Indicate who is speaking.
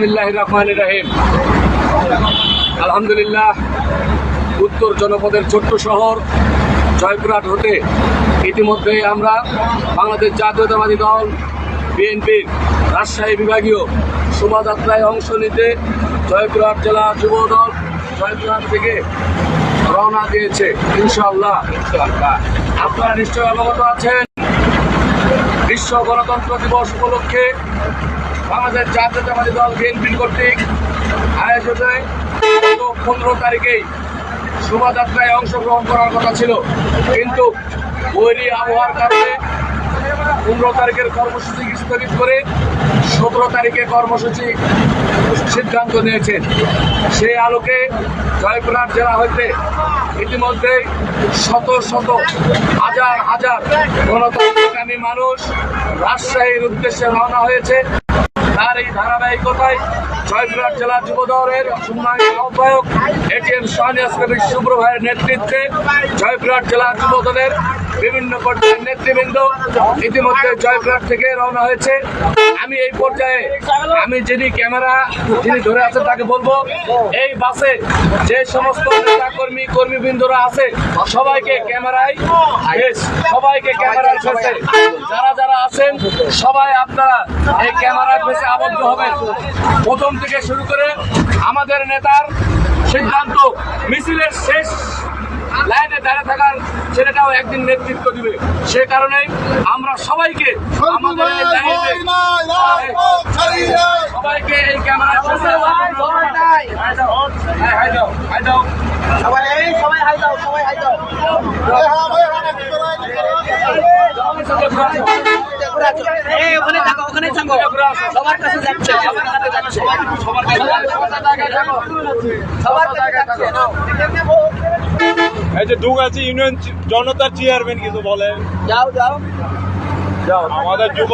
Speaker 1: বিসমিল্লাহ রহমান রাহিম। আলহামদুলিল্লাহ, উত্তর জনপদের ছোট্ট শহর জয়পুরহাট হতে ইতিমধ্যে আমরা বাংলাদেশ জাতীয়তাবাদী দল, বিএনপির রাজশাহী বিভাগীয় শোভাযাত্রায় অংশ নিতে জয়পুরহাট জেলা যুব দল জয়পুরহাট থেকে রওনা দিয়েছে, ইনশাআল্লাহ। আপনারা নিশ্চয় অবগত আছেন, বিশ্ব গণতন্ত্র দিবস উপলক্ষে বাংলাদেশ জাতীয়তাবাদী দল বিএনপি কর্তৃক গত পনেরো তারিখেই শোভাযাত্রায় অংশগ্রহণ করার কথা ছিল। কিন্তু বৈরী আবহাওয়ার কারণে পনেরো তারিখের কর্মসূচি স্থগিত করে সতেরো তারিখে কর্মসূচি সিদ্ধান্ত নিয়েছেন। সেই আলোকে জয়পুরহাট জেলা হইতে ইতিমধ্যে শত শত হাজার হাজার গণতন্ত্রকামী মানুষ রাজশাহীর উদ্দেশ্যে রওনা হয়েছে। তার এই ধারাবাহিকতায় জয়পুরহাট জেলা যুব দলের আহ্বায়ক এটিএম শাহনিয়াজ কবির শুভ্র ভাইয়ের নেতৃত্বে জয়পুরহাট জেলা যুব দলের বিভিন্ন পর্যায়ের নেতৃবৃন্দ ইতিমধ্যে জয়পুরহাট থেকে রওনা হয়েছে। আমি এই পর্যায়ে, আমি যিনি ক্যামেরা, যিনি ধরে আছেন তাকে বলব, এই বাসে যে সমস্ত নেতা কর্মী কর্মীবৃন্দরা আছে, সবাইকে ক্যামেরায় সবাইকে ক্যামেরার ফেসে যারা যারা আছেন, সবাই আপনারা এই ক্যামেরার ফেসে আবদ্ধ হবেন। প্রথম থেকে শুরু করে আমাদের নেতার সিদ্ধান্ত, মিছিলের শেষ লাইনে দাঁড়িয়ে থাকার ছেলেটাও একদিন নেতৃত্ব দিবে। সে কারণে আমরা সবাইকে আমাদের সবাইকে এই ক্যামেরার ফেসে হাই দাও হাই দাও। হাই দাও
Speaker 2: সবাই সবাই হাই দাও সবাই হাই দাও। ওখানে থাকো ওখানে থাকো। সবার কাছে যাচ্ছে সবার কাছে যাচ্ছে।
Speaker 1: সবার থাকো
Speaker 2: সবার কাছে যাচ্ছে।
Speaker 3: এই যে দুগাছি ইউনিয়ন জনতার চেয়ারম্যান কিছু বলে যাও
Speaker 2: যাও। যাও।
Speaker 3: আমাদের যুব